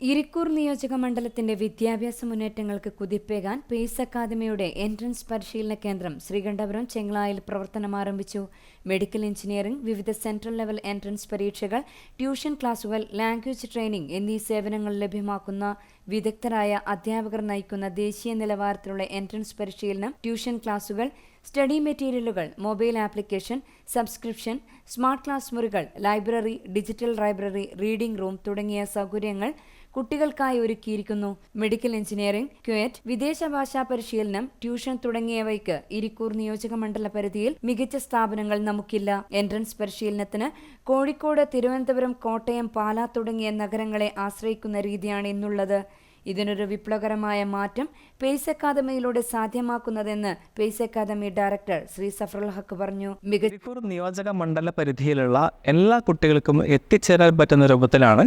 ഇരിക്കൂർ നിയോജക മണ്ഡലത്തിന്റെ വിദ്യാഭ്യാസ മുന്നേറ്റങ്ങൾക്ക് കുതിപ്പേകാൻ പേസ് അക്കാദമിയുടെ എൻട്രൻസ് പരിശീലന കേന്ദ്രം ശ്രീകണ്ഠപുരം ചെങ്ങളായിൽ പ്രവർത്തനം ആരംഭിച്ചു. മെഡിക്കൽ എഞ്ചിനീയറിംഗ് വിവിധ സെൻട്രൽ ലെവൽ എൻട്രൻസ് പരീക്ഷകൾ ട്യൂഷൻ ക്ലാസുകൾ ലാംഗ്വേജ് ട്രെയിനിംഗ് എന്നീ സേവനങ്ങൾ ലഭ്യമാക്കുന്ന വിദഗ്ധരായ അധ്യാപകർ നയിക്കുന്ന ദേശീയ നിലവാരത്തിലുള്ള എൻട്രൻസ് പരിശീലനം ട്യൂഷൻ ക്ലാസുകൾ സ്റ്റഡി മെറ്റീരിയലുകൾ mobile application subscription smart class മുറികൾ library digital library reading room തുടങ്ങിയ സൗകര്യങ്ങൾ കുട്ടികൾക്കായി ഒരുക്കിയിരിക്കുന്നു. മെഡിക്കൽ എഞ്ചിനീയറിംഗ് ക്വേറ്റ് വിദേശ ഭാഷാ പരിശീലനം ട്യൂഷൻ തുടങ്ങിയവയ്ക്ക് ഇരിക്കൂർ നിയോജക മണ്ഡല പരിധിയിൽ മികച്ച സ്ഥാപനങ്ങൾ നമുക്കില്ല. എൻട്രൻസ് പരിശീലനത്തിന് കോഴിക്കോട് തിരുവനന്തപുരം കോട്ടയം പാലാ തുടങ്ങിയ നഗരങ്ങളെ ആശ്രയിക്കുന്ന രീതിയാണ് ഇന്നുള്ളത്. ഇതിനൊരു വിപ്ലവകരമായ മാറ്റം പേസ് അക്കാദമിയിലൂടെ സാധ്യമാക്കുന്നതെന്ന് Pace Academy director Shri Zafarul Haq പറഞ്ഞു. മികച്ചൂർ നിയോജക മണ്ഡല പരിധിയിലുള്ള എല്ലാ കുട്ടികൾക്കും എത്തിച്ചേരാൻ പറ്റുന്ന രൂപത്തിലാണ്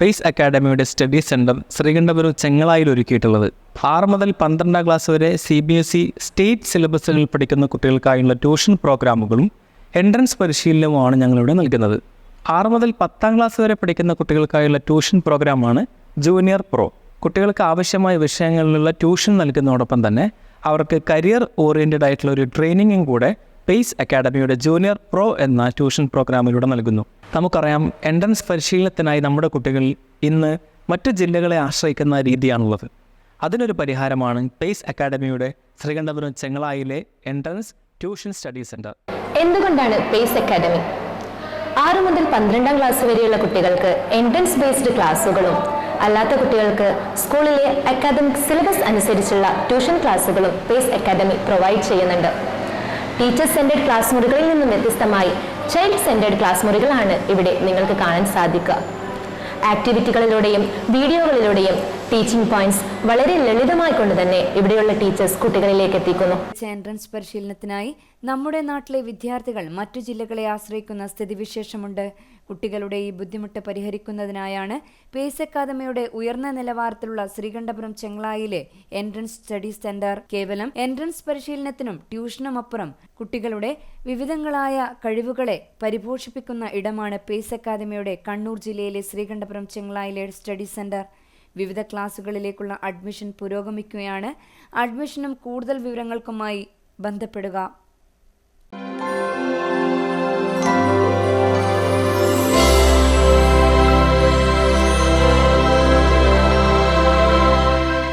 പേസ് അക്കാഡമിയുടെ സ്റ്റഡി സെന്റർ ശ്രീകണ്ഠപുരം ചെങ്ങളായിൽ ഒരുക്കിയിട്ടുള്ളത്. ആറ് മുതൽ പന്ത്രണ്ടാം ക്ലാസ് വരെ C B S E state സിലബസുകളിൽ പഠിക്കുന്ന കുട്ടികൾക്കായുള്ള ട്യൂഷൻ പ്രോഗ്രാമുകളും എൻട്രൻസ് പരിശീലനവുമാണ് ഞങ്ങളിവിടെ നൽകുന്നത്. ആറ് മുതൽ പത്താം ക്ലാസ് വരെ പഠിക്കുന്ന കുട്ടികൾക്കായുള്ള ട്യൂഷൻ പ്രോഗ്രാമാണ് ജൂനിയർ പ്രോ. കുട്ടികൾക്ക് ആവശ്യമായ വിഷയങ്ങളിലുള്ള ട്യൂഷൻ നൽകുന്നതോടൊപ്പം തന്നെ അവർക്ക് കരിയർ ഓറിയന്റഡ് ആയിട്ടുള്ള ഒരു ട്രെയിനിങ്ങും കൂടെ പേസ് അക്കാഡമിയുടെ ജൂനിയർ പ്രോ എന്ന ട്യൂഷൻ പ്രോഗ്രാമിലൂടെ നൽകുന്നു. നമുക്കറിയാം എൻട്രൻസ് പരിശീലനത്തിനായി നമ്മുടെ കുട്ടികൾ ഇന്ന് മറ്റ് ജില്ലകളെ ആശ്രയിക്കുന്ന രീതിയാണുള്ളത്. അതിനൊരു പരിഹാരമാണ് പേസ് അക്കാഡമിയുടെ ശ്രീകണ്ഠപുരം ചെങ്ങളായിലെ എൻട്രൻസ് ട്യൂഷൻ സ്റ്റഡി സെന്റർ എന്തുകൊണ്ടാണ് പേസ് അക്കാഡമി? ആറ് മുതൽ പന്ത്രണ്ടാം ക്ലാസ് വരെയുള്ള കുട്ടികൾക്ക് എൻട്രൻസ് ബേസ്ഡ് ക്ലാസ്സുകളും അല്ലാത്ത കുട്ടികൾക്ക് സ്കൂളിലെ അക്കാദമിക് സിലബസ് അനുസരിച്ചുള്ള ട്യൂഷൻ ക്ലാസ്സുകളും പേസ് അക്കാദമി പ്രൊവൈഡ് ചെയ്യുന്നുണ്ട്. ടീച്ചർ സെന്റേഡ് ക്ലാസ് മുറികളിൽ നിന്നും വ്യത്യസ്തമായി ചൈൽഡ് സെന്റേഡ് ക്ലാസ് മുറികളാണ് ഇവിടെ നിങ്ങൾക്ക് കാണാൻ സാധിക്കുക. ആക്ടിവിറ്റികളിലൂടെയും വീഡിയോകളിലൂടെയും ടീച്ചിങ് പോയിന്റ്സ് വളരെ ലളിതമായി കൊണ്ട് തന്നെ ഇവിടെയുള്ള ടീച്ചേഴ്സ് കുട്ടികളിലേക്ക് എത്തിക്കുന്നു. എൻട്രൻസ് പരിശീലനത്തിനായി നമ്മുടെ നാട്ടിലെ വിദ്യാർത്ഥികൾ മറ്റു ജില്ലകളെ ആശ്രയിക്കുന്ന സ്ഥിതിവിശേഷമുണ്ട്. കുട്ടികളുടെ ഈ ബുദ്ധിമുട്ട് പരിഹരിക്കുന്നതിനായാണ് പേസ് അക്കാദമിയുടെ ഉയർന്ന നിലവാരത്തിലുള്ള ശ്രീകണ്ഠപുരം ചെങ്ങളായിലെ എൻട്രൻസ് സ്റ്റഡി സെന്റർ. കേവലം എൻട്രൻസ് പരിശീലനത്തിനും ട്യൂഷനും അപ്പുറം കുട്ടികളുടെ വിവിധങ്ങളായ കഴിവുകളെ പരിപോഷിപ്പിക്കുന്ന ഇടമാണ് പേസ് അക്കാദമിയുടെ കണ്ണൂർ ജില്ലയിലെ ശ്രീകണ്ഠപുരം ചെങ്ങളായിലെ സ്റ്റഡി സെന്റർ. വിവിധ ക്ലാസുകളിലേക്കുള്ള അഡ്മിഷൻ പുരോഗമിക്കുകയാണ്. അഡ്മിഷനും കൂടുതൽ വിവരങ്ങൾക്കുമായി ബന്ധപ്പെടുക.